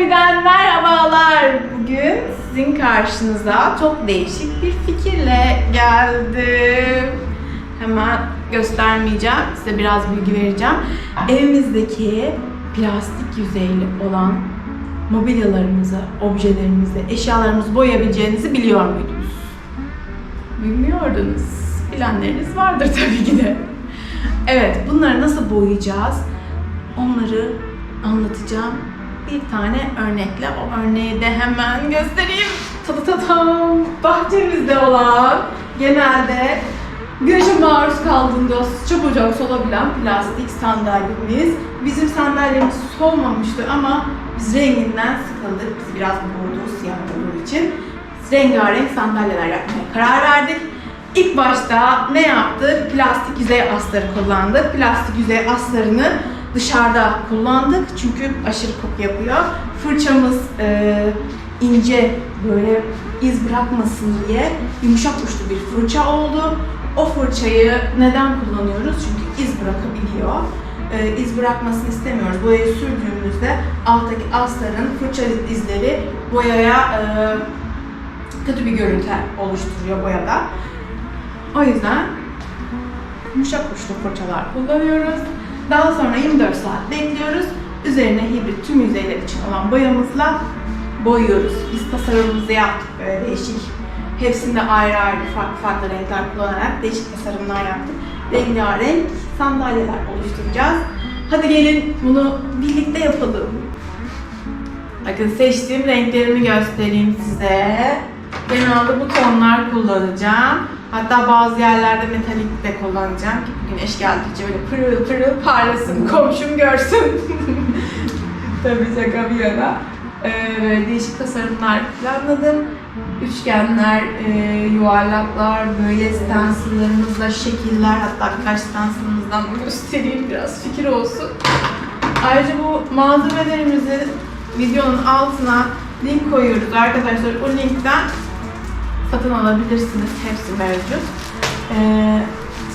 Hobi'den merhabalar. Bugün sizin karşınıza çok değişik bir fikirle geldim. Hemen göstermeyeceğim, size biraz bilgi vereceğim. Evimizdeki plastik yüzeyli olan mobilyalarımızı, objelerimizi, eşyalarımızı boyayabileceğinizi biliyor muydunuz? Bilmiyordunuz. Bilenleriniz vardır tabii ki de. Evet, bunları nasıl boyayacağız? Onları anlatacağım bir tane örnekle. O örneği de hemen göstereyim. Tatatatam. Bahçemizde olan genelde güneşe maruz kaldığında çabucak solabilen plastik sandalyemiz. Bizim sandalyemiz solmamıştı ama biz renginden sıkıldık. Biz biraz bordo siyah olduğu için rengarenk sandalyeler yapmaya karar verdik. İlk başta ne yaptık? Plastik yüzey astarı kullandık. Plastik yüzey astarını dışarıda kullandık çünkü aşırı koku yapıyor. Fırçamız e, ince böyle iz bırakmasın diye yumuşak uçlu bir fırça oldu. O fırçayı neden kullanıyoruz? Çünkü iz bırakabiliyor. E, iz bırakmasını istemiyoruz. Boyayı sürdüğümüzde alttaki astarın fırça izleri boyaya e, kötü bir görüntü oluşturuyor boyada. O yüzden yumuşak uçlu fırçalar kullanıyoruz. Daha sonra 24 saat bekliyoruz. Üzerine hibrit tüm yüzeyler için olan boyamızla boyuyoruz. Biz tasarımımızı yaptık böyle değişik. Hepsinde ayrı ayrı farklı farklı renkler kullanarak değişik tasarımlar yaptık. Rengarenk sandalyeler oluşturacağız. Hadi gelin bunu birlikte yapalım. Bakın seçtiğim renklerimi göstereyim size. Genelde bu tonlar kullanacağım. Hatta bazı yerlerde metalik de kullanacağım ki güneş geldikçe böyle pırıl pırıl parlasın, komşum görsün. Tabii şaka bir yana. Ee, değişik tasarımlar planladım. Üçgenler, e, yuvarlaklar, böyle stencillarımızla şekiller, hatta birkaç stencilımızdan göstereyim biraz fikir olsun. Ayrıca bu malzemelerimizi videonun altına link koyuyoruz arkadaşlar. O linkten satın alabilirsiniz. Hepsi mevcut. Ee,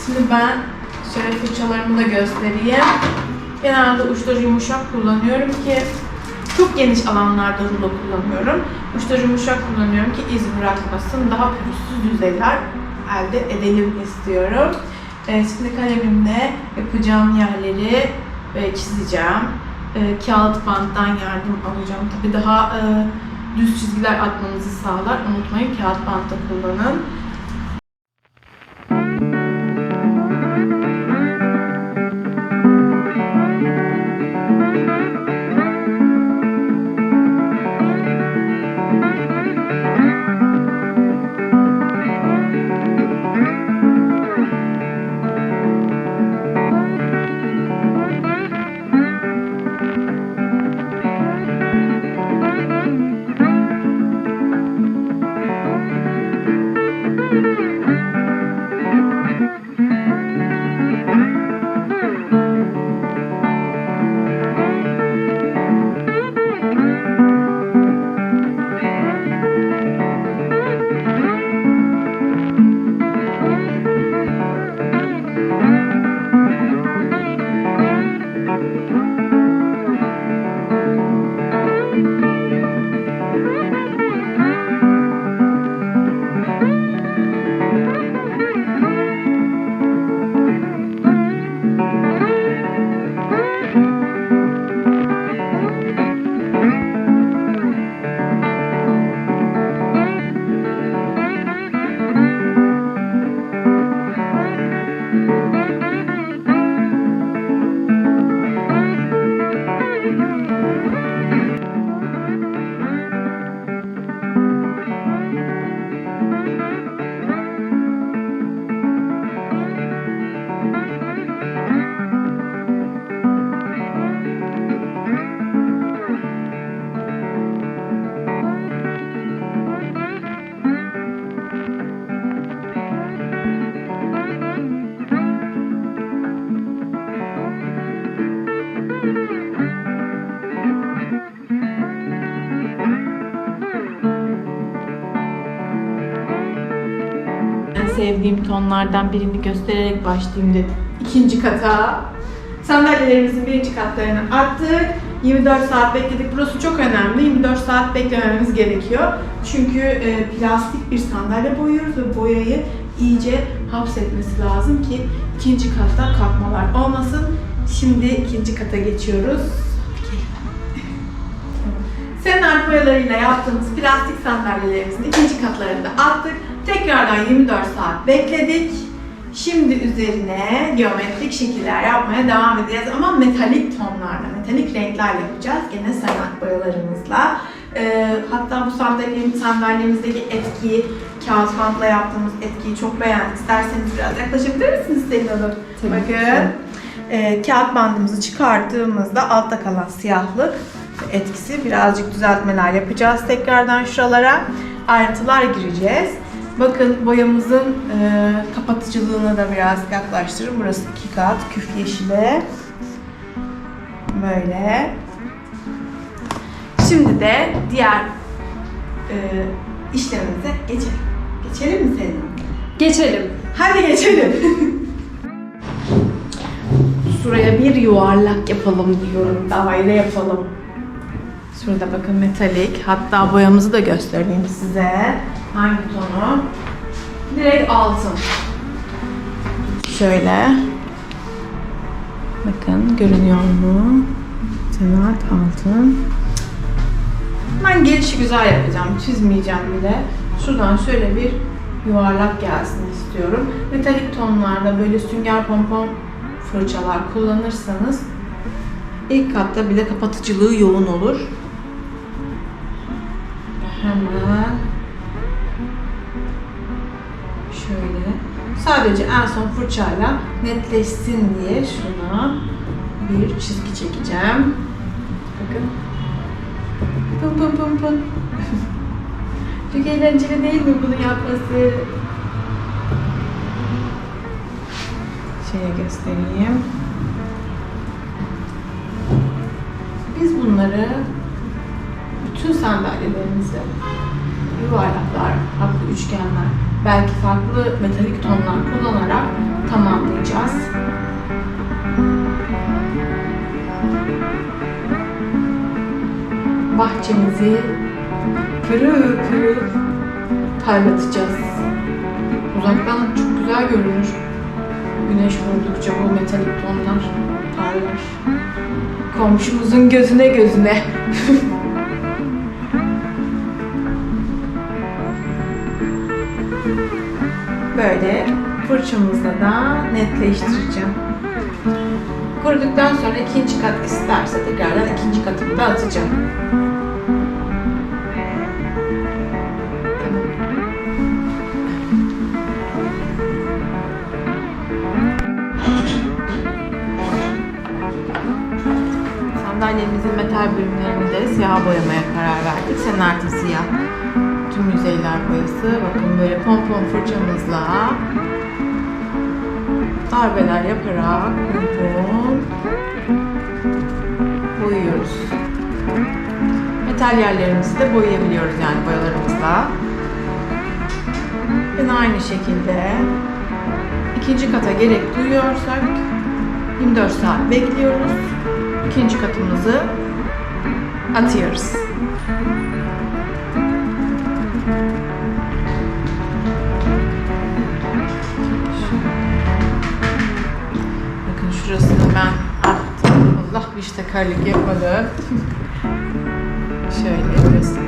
şimdi ben şöyle fırçalarımı da göstereyim. Genelde uçları yumuşak kullanıyorum ki çok geniş alanlarda rulo kullanıyorum. Uçları yumuşak kullanıyorum ki iz bırakmasın. Daha pürüzsüz yüzeyler elde edelim istiyorum. Ee, şimdi kalemimle yapacağım yerleri böyle çizeceğim. Ee, kağıt banttan yardım alacağım. Tabii daha e, düz çizgiler atmanızı sağlar. Unutmayın kağıt bantta kullanın. Sevdiğim tonlardan birini göstererek başlayayım dedim. İkinci kata. Sandalyelerimizin birinci katlarını attık. 24 saat bekledik. Burası çok önemli. 24 saat beklememiz gerekiyor. Çünkü e, plastik bir sandalye boyuyoruz ve boyayı iyice hapsetmesi lazım ki ikinci katta kalkmalar olmasın. Şimdi ikinci kata geçiyoruz. Senar boyalarıyla yaptığımız plastik sandalyelerimizin ikinci katlarında attık. Tekrardan 24 saat bekledik. Şimdi üzerine geometrik şekiller yapmaya devam edeceğiz ama metalik tonlarla, metalik renkler yapacağız. Gene sanat boyalarımızla. Ee, hatta bu sandalye, sandalyemizdeki etkiyi, kağıt bantla yaptığımız etkiyi çok beğendik. İsterseniz biraz yaklaşabilir misiniz Selin Hanım? Tabii Bakın. Ee, kağıt bandımızı çıkarttığımızda altta kalan siyahlık etkisi birazcık düzeltmeler yapacağız tekrardan şuralara. Ayrıntılar gireceğiz. Bakın boyamızın e, kapatıcılığına da biraz yaklaştırın. Burası iki kat küf yeşile. Böyle. Şimdi de diğer e, işlemimize geçelim. Geçelim mi Selin? Geçelim. Hadi geçelim. Şuraya bir yuvarlak yapalım diyorum. Daire yapalım. Şurada bakın metalik. Hatta boyamızı da göstereyim size. Hangi tonu? Direkt altın. Şöyle. Bakın görünüyor mu? Senat altın. Ben gelişi güzel yapacağım. Çizmeyeceğim bile. Şuradan şöyle bir yuvarlak gelsin istiyorum. Metalik tonlarda böyle sünger pompon fırçalar kullanırsanız ilk katta bile kapatıcılığı yoğun olur. Hemen sadece en son fırçayla netleşsin diye şuna bir çizgi çekeceğim. Bakın. Pın pın pın pın. Çok eğlenceli değil mi bunu yapması? Şeye göstereyim. Biz bunları bütün sandalyelerimize yuvarlaklar, farklı üçgenler, belki farklı metalik tonlar kullanarak tamamlayacağız. Bahçemizi pırıl pırıl parlatacağız. Uzaktan çok güzel görünür. Güneş vurdukça bu metalik tonlar parlar. Komşumuzun gözüne gözüne. Böyle fırçamızla da netleştireceğim. Kuruduktan sonra ikinci kat isterse tekrardan ikinci katını da atacağım. Sandalyemizin metal bölümlerini de siyah boyamaya karar verdik. Senartı siyah. Tüm yüzeyler boyası. Bakın böyle pompon fırçamızla darbeler yaparak pompon boyuyoruz. Metal yerlerimizi de boyayabiliyoruz yani boyalarımızla. Yine aynı şekilde ikinci kata gerek duyuyorsak 24 saat bekliyoruz. İkinci katımızı atıyoruz. Şurasını ben attım. Allah bir tekerlek yapmadı. Şöyle göstereyim.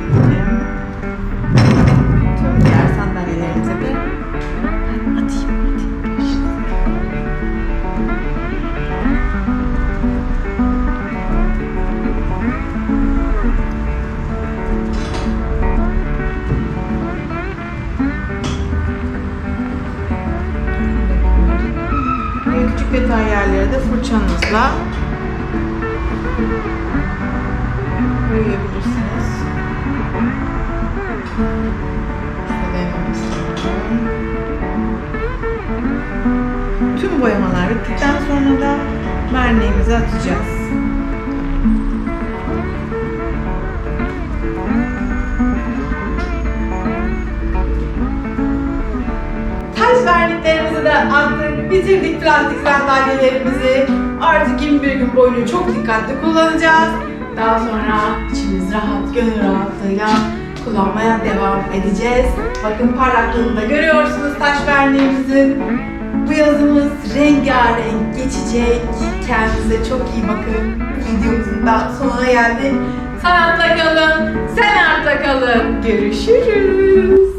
Denememiz lazım. Tüm boyamalar bittikten sonra da verniğimizi atacağız. Taş verniklerimizi de attık, bitirdik plastik sandalyelerimizi. Artık 21 gün boyunca çok dikkatli kullanacağız. Daha sonra içimiz rahat, gönül rahatlığıyla kullanmaya devam edeceğiz. Bakın parlaklığını da görüyorsunuz taş verniğimizin. Bu yazımız rengarenk geçecek. Kendinize çok iyi bakın. Videomuzun da sonuna geldik. Sanatla kalın, sanatla kalın. Görüşürüz.